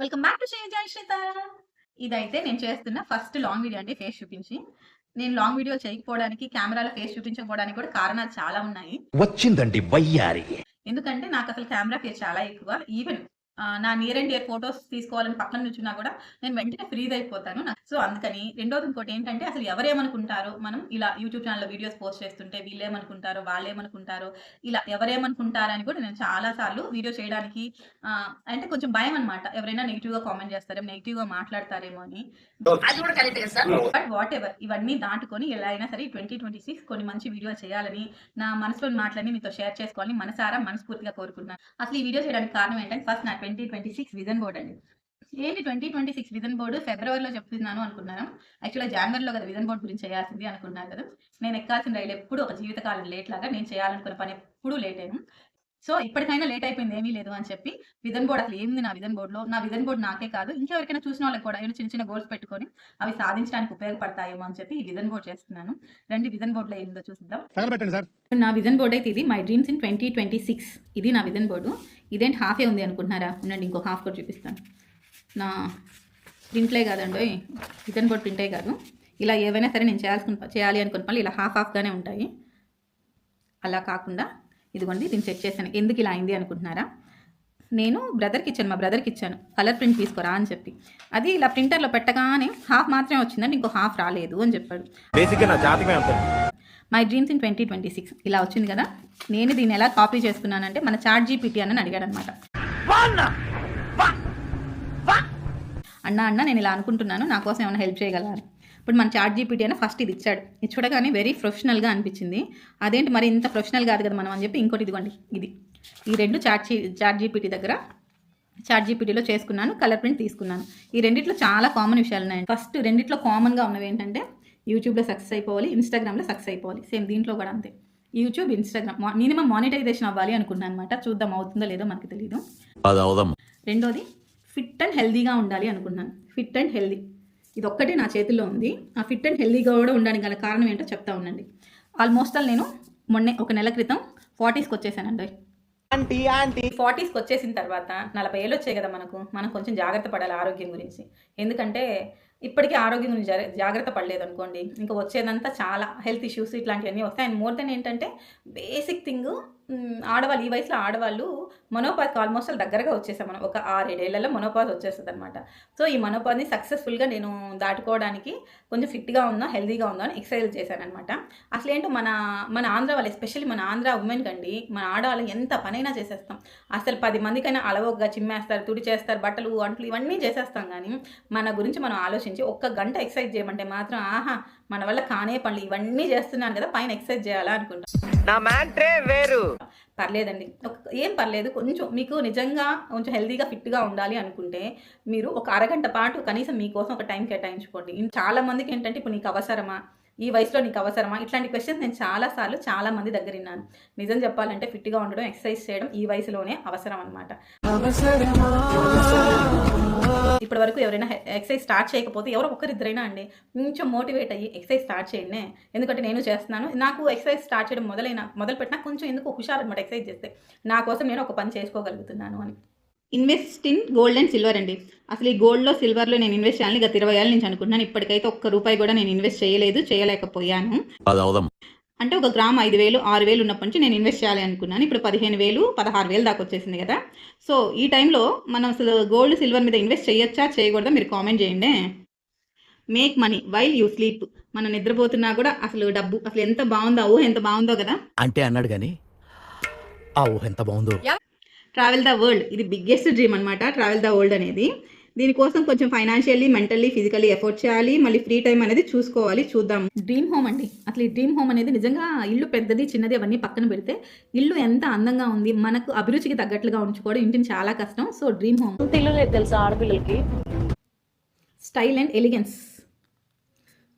Welcome back to జై శ్రీత ఇదైతే నేను చేస్తున్న ఫస్ట్ లాంగ్ వీడియో అండి ఫేస్ చూపించి. నేను లాంగ్ వీడియో చేయకపోవడానికి కెమెరాలో ఫేస్ చూపించకపోవడానికి కూడా కారణాలు చాలా ఉన్నాయి. వచ్చిందండి వయ్యారి. ఎందుకంటే నాకు అసలు కెమెరా ఫేస్ చాలా ఎక్కువ. ఈవెన్ నా నియర్ అండ్ ఇయర్ ఫొటోస్ తీసుకోవాలని పక్కన నుంచున్నా కూడా నేను వెంటనే ఫ్రీజ్ అయిపోతాను. సో అందుకని రెండోది ఇంకోటి ఏంటంటే అసలు ఎవరేమనుకుంటారో మనం ఇలా యూట్యూబ్ ఛానల్లో వీడియోస్ పోస్ట్ చేస్తుంటే వీళ్ళు ఏమనుకుంటారో వాళ్ళు ఏమనుకుంటారో ఇలా ఎవరేమనుకుంటారో అని కూడా నేను చాలా సార్లు వీడియో చేయడానికి అంటే కొంచెం భయం అనమాట ఎవరైనా నెగిటివ్గా కామెంట్ చేస్తారేమో నెగిటివ్గా మాట్లాడతారేమో అని. బట్ వాట్ ఎవర్ ఇవన్నీ దాటుకొని ఎలా అయినా సరే ట్వంటీ ట్వంటీ సిక్స్ కొన్ని మంచి వీడియో చేయాలని నా మనసులోని మాటలని మీతో షేర్ చేసుకోవాలని మనసారా మనస్ఫూర్తిగా కోరుకున్నాను అసలు ఈ వీడియో చేయడానికి కారణం ఏంటంటే first twenty twenty six vision board అండి. ఏంటి twenty twenty six vision board ఫిబ్రవరిలో చెప్తున్నాను అనుకున్నాను యాక్చువల్గా జనవరిలో కదా విజన్ బోర్డు గురించి చేయాల్సింది అనుకున్నాను కదా. నేను ఎక్కాల్సిన రైలు ఎప్పుడు ఒక జీవితకాలం లేట్ లాగా నేను చేయాలనుకున్న పని ఎప్పుడూ లేట్ అయ్యాను సో ఇప్పటికైనా లేట్ అయిపోయింది ఏమీ లేదు అని చెప్పి విజన్ బోర్డ్ అసలు ఏంది నా విజన్ బోర్డులో? నా విజన్ బోర్డు నాకే కాదు. ఇంకెవరికైనా చూసిన వాళ్ళకి కూడా ఏమైనా చిన్న చిన్న గోల్స్ పెట్టుకొని అవి సాధించడానికి ఉపయోగపడతాయేమో అని చెప్పి ఈ విజన్ బోర్డ్ చేస్తున్నాను. రండి విజన్ బోర్డులో ఏందో సార్. నా విజన్ బోర్డ్ అయితే ఇది my dreams in twenty twenty six. ఇది నా విజన్ బోర్డు. ఇదేంటి హాఫే ఉంది అనుకుంటున్నారా? ఉండండి ఇంకో హాఫ్ కూడా చూపిస్తాను. నా ప్రింట్లే కాదండి విజన్ బోర్డ్ ప్రింటే కాదు. ఇలా ఏవైనా సరే నేను చేయాల్సిన చేయాలి అనుకున్న పనులు ఇలా హాఫ్ హాఫ్గానే ఉంటాయి. అలా కాకుండా ఇదిగోండి దీన్ని చెక్ చేశాను. ఎందుకు ఇలా అయింది అనుకుంటున్నారా? నేను బ్రదర్కి ఇచ్చాను మా బ్రదర్కి ఇచ్చాను. కలర్ ప్రింట్ తీసుకోరా అని చెప్పి. అది ఇలా ప్రింటర్లో పెట్టగానే హాఫ్ మాత్రమే వచ్చిందండి ఇంకో హాఫ్ రాలేదు అని చెప్పాడు. My dreams in twenty twenty six ఇలా వచ్చింది కదా. నేను దీన్ని ఎలా కాపీ చేసుకున్నానంటే మన చాట్ జీపీటీ అని అడిగాడు అనమాట అన్న అన్న నేను ఇలా అనుకుంటున్నాను నా కోసం ఏమైనా హెల్ప్ చేయగలరా ఇప్పుడు మన చాట్ జీపీటీ అని ఫస్ట్ ఇది ఇచ్చాడు. ఇది చూడగానే వెరీ ప్రొఫెషనల్గా అనిపించింది. అదేంటి మరి ఇంత ప్రొఫెషనల్ కాదు కదా మనం అని చెప్పి ఇంకోటి ఇదిగోండి ఇది. ఈ రెండు చాట్ జీ చాట్ జీపీటీ దగ్గర చాట్ జీపీటీలో చేసుకున్నాను కలర్ ప్రింట్ తీసుకున్నాను. ఈ రెండిట్లో చాలా కామన్ విషయాలు ఉన్నాయి ఫస్ట్ రెండిట్లో కామన్గా ఉన్నవి ఏంటంటే యూట్యూబ్లో సక్సెస్ అయిపోవాలి ఇన్స్టాగ్రామ్లో సక్సెస్ అయిపోవాలి. సేమ్ దీంట్లో కూడా అంతే. యూట్యూబ్ ఇన్స్టాగ్రామ్ మినిమం మానిటైజేషన్ అవ్వాలి అనుకున్నాను అనమాట చూద్దాం అవుతుందో లేదో మనకు తెలియదు రెండోది ఫిట్ అండ్ హెల్దీగా ఉండాలి అనుకున్నాను. ఫిట్ అండ్ హెల్దీ ఇది ఒక్కటే నా చేతిలో ఉంది. ఆ ఫిట్ అండ్ హెల్దీగా కూడా ఉండడానికి గల కారణం ఏంటో చెప్తా ఉండండి. ఆల్మోస్ట్ ఆల్ నేను మొన్నే ఒక నెల క్రితం ఫార్టీస్కి వచ్చేసానండి. Aunty aunty. ఫార్టీస్కి వచ్చేసిన తర్వాత నలభై ఏళ్ళు వచ్చాయి కదా మనకు. మనం కొంచెం జాగ్రత్త పడాలి ఆరోగ్యం గురించి. ఎందుకంటే ఇప్పటికీ ఆరోగ్యం గురించి జా- జాగ్రత్త పడలేదు అనుకోండి. ఇంకా వచ్చేదంతా చాలా హెల్త్ ఇష్యూస్ ఇట్లాంటివన్నీ వస్తాయి. అండ్ మోర్ దెన్ ఏంటంటే బేసిక్ థింగ్ ఆడవాళ్ళు ఈ వయసులో ఆడవాళ్ళు మనోపాధికి ఆల్మోస్ట్ దగ్గరగా వచ్చేసాం మనం. ఒక ఆరేడేళ్ళలో మనోపాధి వచ్చేస్తుంది అనమాట సో ఈ మనోపాధిని సక్సెస్ఫుల్గా నేను దాటుకోవడానికి కొంచెం ఫిట్గా ఉందా హెల్దీగా ఉందా అని ఎక్సర్సైజ్ చేశాను అనమాట అసలు ఏంటో మన మన ఆంధ్ర వాళ్ళు ఎస్పెషల్లీ మన ఆంధ్ర ఉమెన్ కండి మన ఆడవాళ్ళు ఎంత పనైనా చేసేస్తాం. అసలు పది మందికైనా అలవోగ్గా చిమ్మేస్తారు తుడి చేస్తారు బట్టలు అంట్లు ఇవన్నీ చేసేస్తాం కానీ మన గురించి మనం ఆలోచించి ఒక్క గంట ఎక్సర్సైజ్ చేయమంటే మాత్రం ఆహా మన వల్ల కానే పనులు ఇవన్నీ చేస్తున్నాను కదా పైన ఎక్సర్సైజ్ చేయాలా అనుకుంటాం. నా మ్యాట్రే వేరు. పర్లేదండి. ఏం పర్లేదు కొంచెం మీకు నిజంగా కొంచెం హెల్తీగా ఫిట్గా ఉండాలి అనుకుంటే మీరు ఒక అరగంట పాటు కనీసం మీకోసం ఒక టైం కేటాయించుకోండి. చాలా మందికి ఏంటంటే ఇప్పుడు నీకు అవసరమా? ఈ వయసులో నీకు అవసరమా? ఇట్లాంటి క్వశ్చన్స్ నేను చాలా సార్లు చాలా మంది దగ్గర విన్నాను. నిజం చెప్పాలంటే ఫిట్గా ఉండడం ఎక్సర్సైజ్ చేయడం ఈ వయసులోనే అవసరం అనమాట ఇప్పటి వరకు ఎవరైనా ఎక్సర్సైజ్ స్టార్ట్ చేయకపోతే ఎవరో ఒకరిద్దరైనా అండి కొంచెం మోటివేట్ అయ్యి ఎక్సర్సైజ్ స్టార్ట్ చేయండి. ఎందుకంటే నేను చేస్తున్నాను. నాకు ఎక్సర్సైజ్ స్టార్ట్ చేయడం మొదలైన మొదలు పెట్టినా కొంచెం ఎందుకు హుషారు అనమాట ఎక్సర్సైజ్ చేస్తే. నా కోసం నేను ఒక పని చేసుకోగలుగుతున్నాను అని. Invest in gold and silver అండి. అసలు ఈ గోల్డ్లో సిల్వర్లో నేను ఇన్వెస్ట్ చేయాలని గత ఇరవై ఏళ్ళ నుంచి అనుకుంటున్నాను. ఇప్పటికైతే ఒక్క రూపాయి కూడా నేను ఇన్వెస్ట్ చేయలేదు చేయలేకపోయాను. అంటే ఒక గ్రామ్ ఐదు వేలు ఆరు వేలు ఉన్నప్పటి నుంచి నేను ఇన్వెస్ట్ చేయాలి అనుకున్నాను. ఇప్పుడు పదిహేను వేలు పదహారు వేలు దాకా వచ్చేసింది కదా. సో ఈ టైంలో మనం అసలు గోల్డ్ సిల్వర్ మీద ఇన్వెస్ట్ చేయొచ్చా చేయకూడదా మీరు కామెంట్ చేయండి. Make money while you sleep. మనం నిద్రపోతున్నా కూడా అసలు డబ్బు అసలు ఎంత బాగుందో ఊహ ఎంత బాగుందో కదా. అంటే అన్నాడు కానీ ఆ ఊహ ఎంత బాగుందో. ట్రావెల్ ద వరల్డ్ ఇది బిగ్గెస్ట్ డ్రీమ్ అనమాట ట్రావెల్ ద వరల్డ్ అనేది. దీనికోసం కొంచెం ఫైనాన్షియల్లీ మెంటల్లీ ఫిజికల్లీ ఎఫోర్ట్ చేయాలి. మళ్ళీ ఫ్రీ టైం అనేది చూసుకోవాలి చూద్దాం. డ్రీమ్ హోమ్ అండి. అసలు ఈ డ్రీమ్ హోమ్ అనేది నిజంగా ఇల్లు పెద్దది చిన్నది అవన్నీ పక్కన పెడితే ఇల్లు ఎంత అందంగా ఉంది మనకు అభిరుచికి తగ్గట్లుగా ఉంచుకోవడం ఇంటిని చాలా కష్టం. సో డ్రీమ్ హోమ్ తెలుసా ఆడపిల్లలకి? స్టైల్ అండ్ ఎలిగెన్స్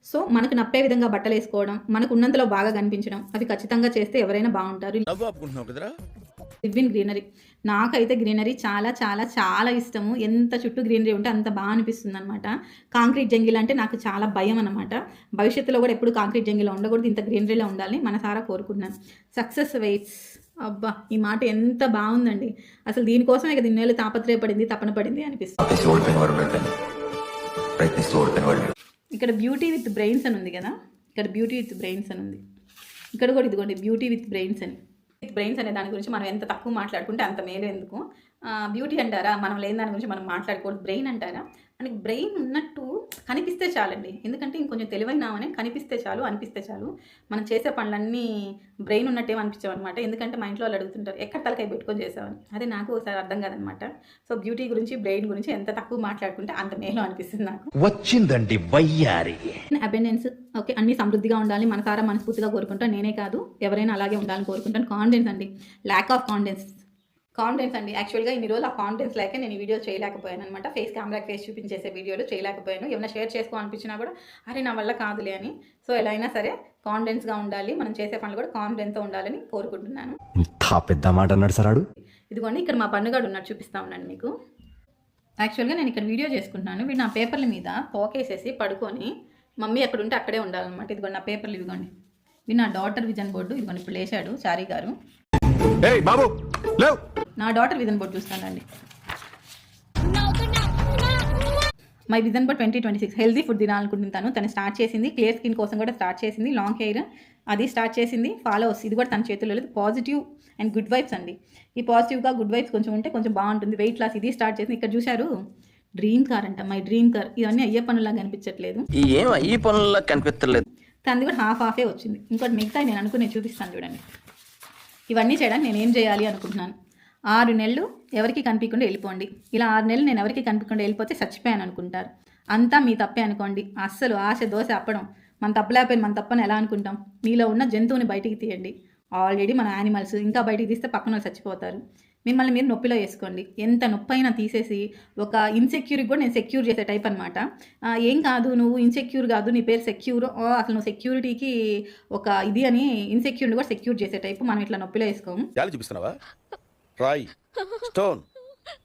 సో మనకు నప్పే విధంగా బట్టలు వేసుకోవడం మనకు ఉన్నంతలో బాగా కనిపించడం అవి ఖచ్చితంగా చేస్తే ఎవరైనా బాగుంటారు. నవ్వు ఆపుకుంటున్నావు కదరా లివ్ ఇన్ గ్రీనరీ. నాకైతే గ్రీనరీ చాలా చాలా చాలా ఇష్టము. ఎంత చుట్టూ గ్రీనరీ ఉంటే అంత బాగా అనిపిస్తుంది అనమాట కాంక్రీట్ జంగిల్ అంటే నాకు చాలా భయం అనమాట భవిష్యత్తులో కూడా ఎప్పుడు కాంక్రీట్ జంగిల్లో ఉండకూడదు. ఇంత గ్రీనరీలో ఉండాలని మనసారా కోరుకున్నాను సక్సెస్ వెయిట్స్. అబ్బా ఈ మాట ఎంత బాగుందండి. అసలు దీనికోసం ఇక దీన్ని తాపత్రయపడింది తపన పడింది అనిపిస్తుంది. ఇక్కడ బ్యూటీ విత్ బ్రెయిన్స్ అని ఉంది కదా. ఇక్కడ బ్యూటీ విత్ బ్రెయిన్స్ అని ఉంది. ఇక్కడ కూడా ఇదిగోండి బ్యూటీ విత్ బ్రెయిన్స్ అని. బ్రెయిన్స్ అనే దాని గురించి మనం ఎంత తక్కువ మాట్లాడుకుంటే అంత మేలు ఎందుకు బ్యూటీ అంటారా? మనం లేని దాని గురించి మనం మాట్లాడుకోవద్దు బ్రెయిన్ అంటారా? మనకి బ్రెయిన్ ఉన్నట్టు కనిపిస్తే చాలండి. ఎందుకంటే ఇంకొంచెం తెలివైనామని కనిపిస్తే చాలు అనిపిస్తే చాలు. మనం చేసే పనులన్నీ బ్రెయిన్ ఉన్నట్టేం అనిపించాం అనమాట ఎందుకంటే మా ఇంట్లో వాళ్ళు అడుగుతుంటారు ఎక్కడ తలకాయ పెట్టుకొని చేసామని అదే నాకు ఒకసారి అర్థం కాదనమాట సో బ్యూటీ గురించి బ్రెయిన్ గురించి ఎంత తక్కువ మాట్లాడుకుంటే అంత మేలు అనిపిస్తుంది నాకు. వచ్చిందండి వయ్యారి. అబెండెన్స్ ఓకే అన్ని సమృద్ధిగా ఉండాలి మనసారా మనస్ఫూర్తిగా కోరుకుంటాను. నేనే కాదు ఎవరైనా అలాగే ఉండాలని కోరుకుంటాను. కాన్ఫిడెన్స్ అండి. ల్యాక్ ఆఫ్ కాన్ఫిడెన్స్ కాన్ఫిడెన్స్ అండి. యాక్చువల్గా ఇన్ని రోజులు ఆ కాన్ఫిడెన్స్ లేక నేను ఈ వీడియో చేయలేకపోయాను అనమాట ఫేస్ కెమెరాకి ఫేస్ చూపించేసే వీడియోలు చేయలేకపోయాను. ఏమైనా షేర్ చేసుకోవాలనిపించినా కూడా అరే నా వల్ల కాదులే అని. సో ఎలా అయినా సరే కాన్ఫిడెన్స్గా ఉండాలి. మనం చేసే పనులు కూడా కాన్ఫిడెన్స్తో ఉండాలని కోరుకుంటున్నాను. ఇంత పెద్ద మాట అన్నాడు సార్ ఆడు. ఇదిగోండి ఇక్కడ మా పండుగాడు ఉన్నాడు. చూపిస్తా ఉన్నాను మీకు. యాక్చువల్గా నేను ఇక్కడ వీడియో చేసుకుంటున్నాను. వీడు నా పేపర్ల మీద పోకేసేసి పడుకొని మమ్మీ ఎక్కడ ఉంటే అక్కడే ఉండాలన్నమాట. ఇదిగోండి నా పేపర్లు ఇదిగోండి ఇది నా డాటర్ విజన్ బోర్డు ఇదిగోండి ఇప్పుడు లేచాడు చారీ గారు. ఏయ్ బాబు లేవ్. నా డాటర్ విజన్ బోర్డు చూస్తానండి. My vision board twenty twenty six healthy food తినాలనుకుంటున్నాను. తను స్టార్ట్ చేసింది క్లియర్ స్కిన్ కోసం కూడా స్టార్ట్ చేసింది. లాంగ్ హెయిర్ అది స్టార్ట్ చేసింది. ఫాలోవర్స్ ఇది కూడా తన చేతుల్లో లేదు. పాజిటివ్ అండ్ గుడ్ వైబ్స్ అండి. ఈ పాజిటివ్గా గుడ్ వైబ్స్ కొంచెం ఉంటే కొంచెం బాగుంటుంది. వెయిట్ లాస్ ఇది స్టార్ట్ చేసింది. ఇక్కడ చూశారు? డ్రీమ్ కార్ అంట. మై డ్రీమ్ కార్ ఇవన్నీ అయ్యే పనులాగా కనిపించట్లేదు ఏం ఈ పనుల్లో కనిపించలేదు తనది కూడా హాఫ్ హాఫే వచ్చింది. ఇంకోటి మిగతా నేను అనుకుని చూపిస్తాను చూడండి. ఇవన్నీ చేయడానికి నేను ఏం చేయాలి అనుకుంటున్నాను? ఆరు నెలలు ఎవరికి కనిపించకుండా వెళ్ళిపోండి. ఇలా ఆరు నెలలు నేను ఎవరికి కనిపించకుండా వెళ్ళిపోతే చచ్చిపోయాను అనుకుంటారు. అంతా మీ తప్పే అనుకోండి. అస్సలు ఆశ దోశ అప్పడం. మన తప్పలేకపోయిన మన తప్పని ఎలా అనుకుంటాం? మీలో ఉన్న జంతువుని బయటికి తీయండి. ఆల్రెడీ మన యానిమల్స్ ఇంకా బయటికి తీస్తే పక్కన చచ్చిపోతారు. మిమ్మల్ని మీరు నొప్పిలో వేసుకోండి. ఎంత నొప్పి అయినా తీసేసి ఒక ఇన్సెక్యూర్కి కూడా నేను సెక్యూర్ చేసే టైప్ అనమాట ఏం కాదు నువ్వు ఇన్సెక్యూర్ కాదు నీ పేరు సెక్యూర్ అసలు నువ్వు సెక్యూరిటీకి ఒక ఇది అని ఇన్సెక్యూర్ని కూడా సెక్యూర్ చేసే టైప్ మనం ఇట్లా నొప్పిలో వేసుకోము చూపిస్తున్నావా? రాయ్ స్టోన్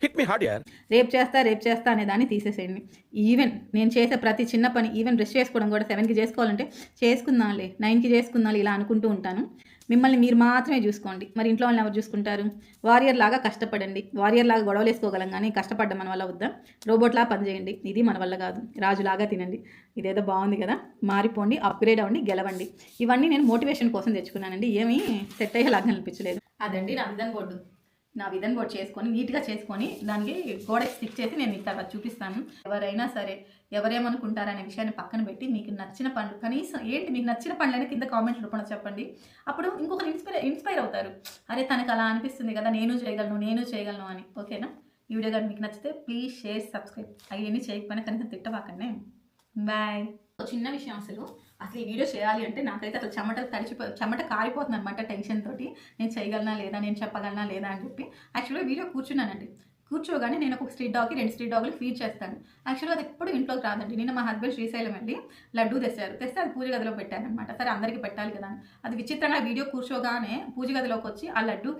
హిట్ మీ హార్డ్ యార్ రేపు చేస్తా రేపు చేస్తా అనే దాన్ని తీసేసేయండి. ఈవెన్ నేను చేసే ప్రతి చిన్న పని ఈవెన్ బ్రష్ చేసుకోవడం కూడా సెవెన్కి చేసుకోవాలంటే చేసుకుందాంలే నైన్కి చేసుకుందాం ఇలా అనుకుంటూ ఉంటాను. మిమ్మల్ని మీరు మాత్రమే చూసుకోండి. మరి ఇంట్లో వాళ్ళని ఎవరు చూసుకుంటారు? వారియర్ లాగా కష్టపడండి. వారియర్ లాగా గొడవలు వేసుకోగలం కానీ కష్టపడ్డం మన వల్ల వద్దా? రోబోట్లా పనిచేయండి ఇది మన వల్ల కాదు. రాజులాగా తినండి. ఇదేదో బాగుంది కదా? మారిపోండి అప్గ్రేడ్ అవ్వండి గెలవండి. ఇవన్నీ నేను మోటివేషన్ కోసం తెచ్చుకున్నానండి. ఏమీ సెట్ అయ్యేలాగా అనిపించలేదు. అదండి నా విధన్ బోర్డు నా విధంగా కూడా చేసుకొని నీట్గా చేసుకొని దానికి గోడకి స్టిక్ చేసి నేను మీకు తర్వాత చూపిస్తాను. ఎవరైనా సరే ఎవరేమనుకుంటారనే విషయాన్ని పక్కన పెట్టి మీకు నచ్చిన పండ్లు కనీసం ఏంటి మీకు నచ్చిన పనులని కింద కామెంట్ రూపంలో చెప్పండి. అప్పుడు ఇంకొకరు ఇన్స్పైర్ ఇన్స్పైర్ అవుతారు. అరే తనకు అలా అనిపిస్తుంది కదా నేను చేయగలను నేను చేయగలను అని. ఓకేనా? ఈ వీడియో కానీ మీకు నచ్చితే ప్లీజ్ షేర్ సబ్స్క్రైబ్. అవన్నీ చేయకపోయినా కనీసం తిట్టవాకండి బాయ్. చిన్న విషయం అసలు. అసలు ఈ వీడియో చేయాలి అంటే నాకైతే అసలు చెమట తడిచిపో చెమట కారిపోతుంది అనమాట టెన్షన్ తోటి. నేను చేయగలనా లేదా నేను చెప్పగలనా లేదా అని చెప్పి. యాక్చువల్గా వీడియో కూర్చున్నానండి. కూర్చోగానే నేను ఒక స్ట్రీట్ డాగ్కి రెండు స్ట్రీట్ డాగ్లు ఫీడ్ చేస్తాను. యాక్చువల్గా అది ఎప్పుడు ఇంట్లోకి రాదండి. నిన్న మా హస్బెండ్ శ్రీశైలం వెళ్ళి లడ్డూ తెచ్చారు తెస్తే అది పూజ గదిలో పెట్టాను అనమాట సరే అందరికీ పెట్టాలి కదా అని. అది విచిత్రంగా వీడియో కూర్చోగానే పూజ గదిలోకి వచ్చి ఆ లడ్డు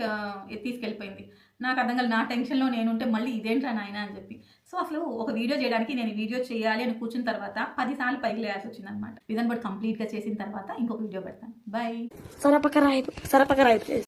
తీసుకెళ్ళిపోయింది. నాకు అర్థం కాదు నా టెన్షన్లో నేను ఉంటే మళ్ళీ ఇదేంట్రా నాయన అని చెప్పి. సో అసలు ఒక వీడియో చేయడానికి నేను వీడియో చేయాలి అని కూర్చున్న తర్వాత పదిసార్లు పైకి లేయాల్సి వచ్చింది అనమాట విధాన్ బట్ కంప్లీట్గా చేసిన తర్వాత ఇంకొక వీడియో పెడతాను. Bye Sarap pagka-right.